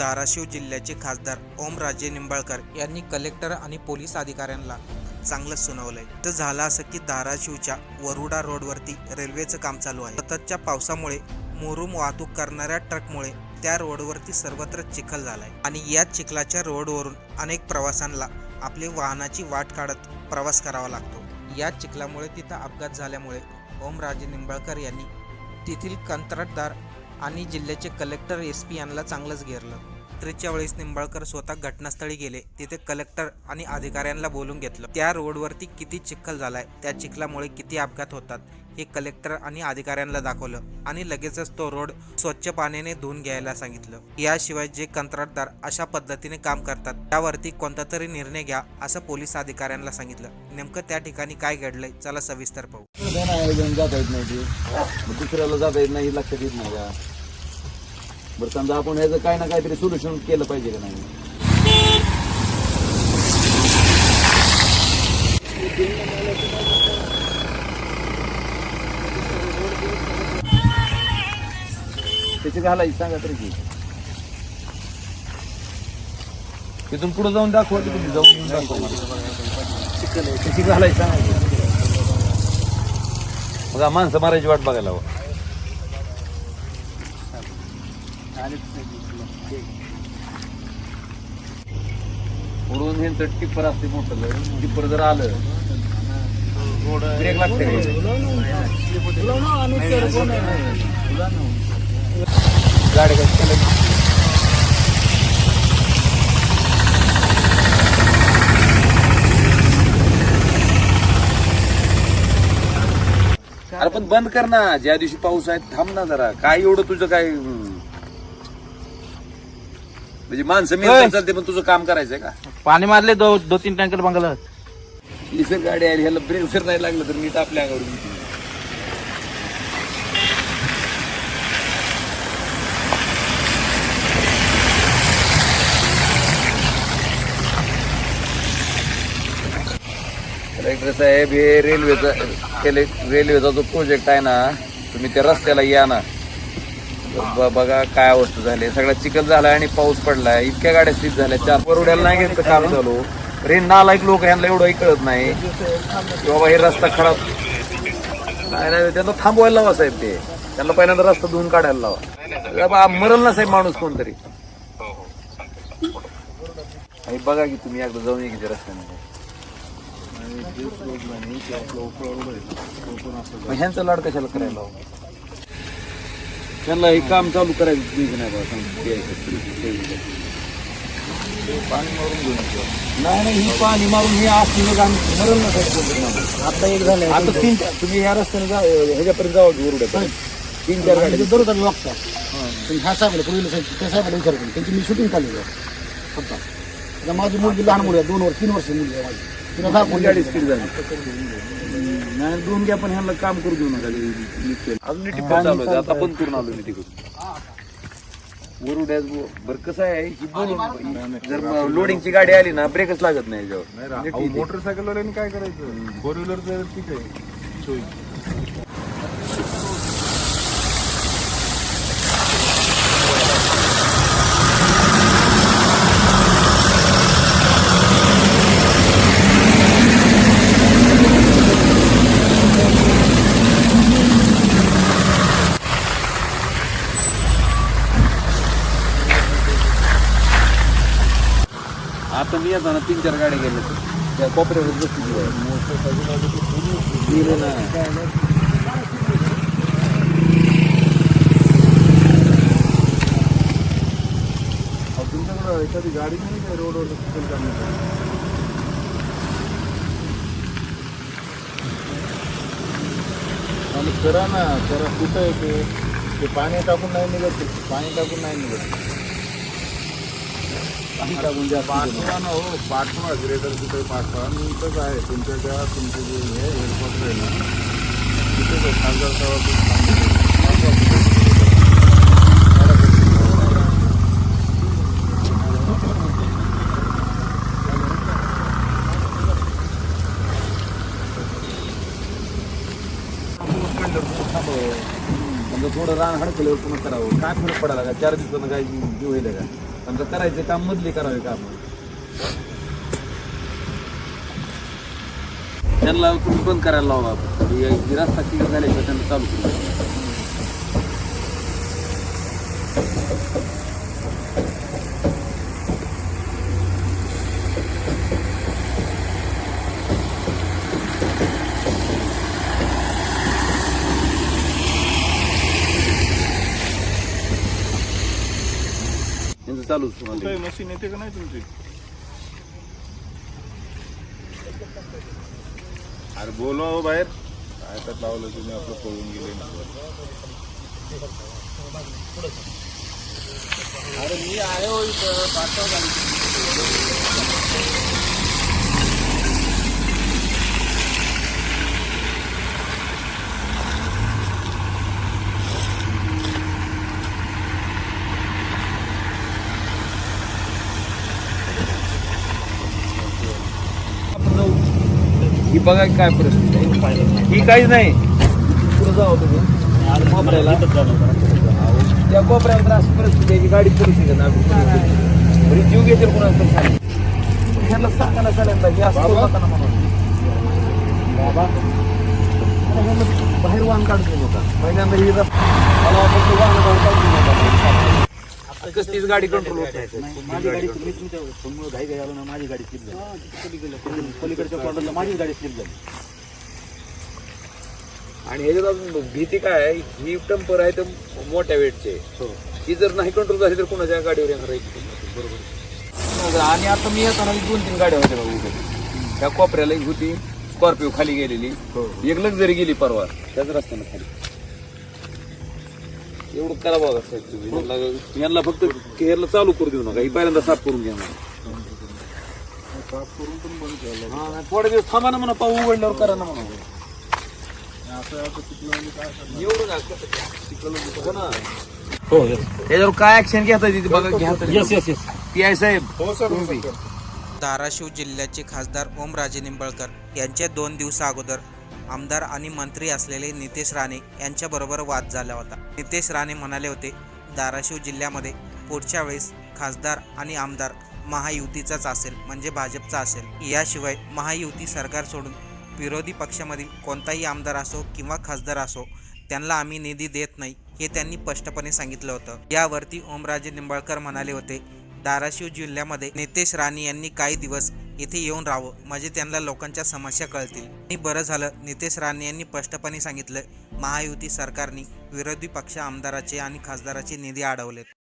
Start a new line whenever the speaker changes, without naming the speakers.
धाराशिव जिल्ह्याचे खासदार ओमराजे निंबाळकर यांनी कलेक्टर आणि पोलीस अधिकाऱ्यांना चांगलं सुनावलंय. तर झालं असं की धाराशिवच्या वरुडा रोडवरती रेल्वेचं काम चालू आहे. सततच्या पावसामुळे मुरुम वाहतूक करणाऱ्या ट्रकमुळे त्या रोडवरती सर्वत्र चिखल झालाय. आणि या चिखलाच्या रोडवरून अनेक प्रवाशांना आपली वाहनाची वाट काढत प्रवास करावा लागतो. या चिखलामुळे तिथं अपघात झाल्यामुळे ओमराजे निंबाळकर यांनी तेथील कंत्राटदार आणि जिल्ह्याचे कलेक्टर एस पी यांना चांगलंच घेरलं. रात्रीच्या वेळेस निंबाळकर स्वतः घटनास्थळी गेले. तिथे कलेक्टर आणि अधिकाऱ्यांना बोलून घेतलं. त्या रोडवरती किती चिखल झालाय त्या चिखलामुळे किती अपघात होतात हे कलेक्टर आणि अधिकाऱ्यांना दाखवलं आणि लगेचच तो रोड स्वच्छ पाण्याने धुवून घ्यायला सांगितलं. याशिवाय जे कंत्राटदार अशा पद्धतीने काम करतात त्यावरती कोणता तरी निर्णय घ्या असं पोलीस अधिकाऱ्यांना सांगितलं. नेमकं त्या ठिकाणी काय घडलंय चला सविस्तर पाहू.
नाही येत नाही दुसऱ्याला जाता येत नाही लक्षात येत नाही. बरं समजा आपण याचं काय ना काहीतरी सोल्युशन केलं पाहिजे का नाही? त्याची घालायची सांगा तरी की तिथून पुढे जाऊन दाखवा की तुम्ही जाऊन येऊन दाखवा मला. त्याची घालायची सांगा बघा मग माणसं मारायची वाट बघायला हवं. उडून ह्यांचं टिप्पर असते मोठं टिप्पर जर आलं ब्रेक लागते. गाडी अरे पण बंद कर ना. ज्या दिवशी पाऊस आहे थांब ना जरा. काय एवढं तुझं काय म्हणजे माणसं मिळतात चालते पण तुझं काम करायचंय का?
पाणी मारले दो दो तीन टँकर बंगाला.
इथं गाडी आली ह्याला ब्रेक जर नाही लागलं तर नीट आपल्या अंगावर. कलेक्टर साहेब हे रेल्वेचा रेल्वेचा जो प्रोजेक्ट आहे ना तुम्ही त्या रस्त्याला या ना. ब- बघा काय अवस्था झाली. आहे. सगळा चिखल झालाय आणि पाऊस पडलाय. इतक्या गाड्या स्लिप झाल्या. चार परवड्याला नाही घेतलं काम चालू. रे नालायक लोक ह्यांना एवढंही कळत नाही. की बाबा हे रस्ता खराब. नाही नाही त्यांना थांबवायला लावा साहेब ते. त्यांना पहिल्यांदा रस्ता धुवून काढायला लावा. बाबा मरल ना साहेब माणूस कोणतरी. आणि बघा की तुम्ही एकदा जाऊन ये रस्त्याने मग ह्यांचं लाड कशाला करायला लावा? त्यांना हे काम चालू करायचं नाही बा सांग द्यायचं. नाही नाही ही पाणी मारून हे असलं काम मरण ना साहेब कोणतरी माणूस.
आता एक झालं
आता तीन तुम्ही या रस्त्याने जा ह्याच्यापर्यंत जावं की उरड्यापर्यंत तीन चार गाड्या.
दररोज आम्ही बघतो पण ह्या साहेबाला पूर्वीला साहेब त्या साहेबाला विचार त्यांची मी शूटिंग आहे. फक्त आता माझी मुलगी लहान मुली आहे दोन वर्ष तीन वर्ष मुलगी आहे माझी. तिला दाखवून
गाडी स्पीड झाली. नाही दोन घ्या पण ह्यांना काम करू देऊ नका. अजून चालू आहे आता बंद करून आलो मी तिकडून. वरुड्यात बरं कसं आहे? ही बोलून जर लोडिंगची गाडी आली ना ब्रेकच लागत नाही याच्यावर.
मोटरसायकल काय करायचं? फोर व्हीलर ठीक आहे.
आता मी येताना तीन चार गाड्या गेल्या. त्या कोपऱ्यावर बसली गेले ना.
तुमच्याकडं एखादी गाडी नाही काय रोडवर चिखल करण्यासाठी आणि करा ना करा कुठं आहे ते पाणी टाकून नाही निघत ते. पाणी टाकून नाही निघत. पाठवा ना हो पाठवा. ग्रेटर तिथे पाठवा. मी इथंच आहे. तुमच्या ज्या तुमचे जे हे हेडक्वार्टर आहे ना तिथेच आहे. खासदार साहेब
म्हणजे थोडं रान हडकलं पुन्हा करावं. काय फरक पडायला का चार दिवसानं काय जीव होईल का? समजा करायचे काम मधले करावे काम त्यांना तुम्ही बंद करायला लावा. ही रस्ता क्लिअर झाल्याशिवाय त्यांना चालू करू त्यांचं चालूच तुम्हाला
काही मशीन येते का नाही तुमची? अरे बोलवा हो बाहेर. काय तर लावलं तुम्ही आपलं पळून गेले ना.
अरे मी आहे हो इथं पाठवा गाडी. आपण जाऊ. ही बघा काय परिस्थिती आहे. ही काहीच नाही. पुढे जाऊ तुम्ही. कोपऱ्याला. त्या कोपऱ्याला त्रास परिस्थिती आहे की गाडी पुढे शिकत नाही जीव घेतील कुणाला तर सांग. ह्याला सांगा ना सगळ्यांना हे असं करू म्हणून बाबा. बाहेर वाहन काढतो नका पहिल्यांदा ही मला वाटतं वाहन बाहेर आता कसलीच गाडी कंट्रोल होत नाही.
माझी गाडी मी तुमच्यासमोर घाई घाई आलो ना माझी गाडी स्लिप झाली. पलीकडच्या कॉर्नरला माझीच गाडी स्लिप झाली.
आणि ह्याच्यात अजून भीती काय आहे? ही टेम्पर आहे तर मोठ्या वेटचे. ही. जर नाही कंट्रोल झाली तर कोणाच्या गाडीवर येणार आहे? बरोबर. आणि आता मी येताना दोन तीन गाड्या होत्या बघा त्या कोपऱ्याला एक होती स्कॉर्पिओ खाली गेलेली. एक लक्झरी गेली परवा. त्याच रस्त्यानं खाली. एवढं करा बघा साहेब तुम्ही. यांना- यांना फक्त ह्याला चालू करू देऊ नका. ही पहिल्यांदा साफ करून घ्या म्हणा.
साफ करून पण बंद केलं
हा, नाही, थोडे दिवस थांबा ना म्हणा पाऊ उघडल्यावर करा ना म्हणा.
असं आता तिथलं म्हणजे काय? करणार
एवढं का हो ना. हो याच्यावर काय ऍक्शन घेता येते ते बघा घ्या yes yes yes P I साहेब
हो सर हो. सर
धाराशिव जिल्ह्याचे खासदार ओमराजे निंबाळकर यांच्या दोन दिवसा अगोदर आमदार आणि मंत्री असलेले नितेश राणे यांच्याबरोबर वाद झाला होता. नितेश राणे म्हणाले होते धाराशिव जिल्ह्यामध्ये पुढच्या वेळेस खासदार आणि आमदार महायुतीचाच असेल म्हणजे भाजपचा असेल. याशिवाय महायुती सरकार सोडून विरोधी पक्षामधील कोणताही आमदार असो किंवा खासदार असो त्यांना आम्ही निधी देत नाही हे त्यांनी स्पष्टपणे सांगितलं होतं. यावरती ओमराजे निंबाळकर म्हणाले होते धाराशिव जिल्ह्यामध्ये नितेश राणे यांनी काही दिवस इथे येऊन राहावं म्हणजे त्यांना लोकांच्या समस्या कळतील. आणि बरं झालं नितेश राणे यांनी स्पष्टपणे सांगितलं महायुती सरकारने विरोधी पक्ष आमदाराचे आणि खासदाराचे निधी अडवलेत.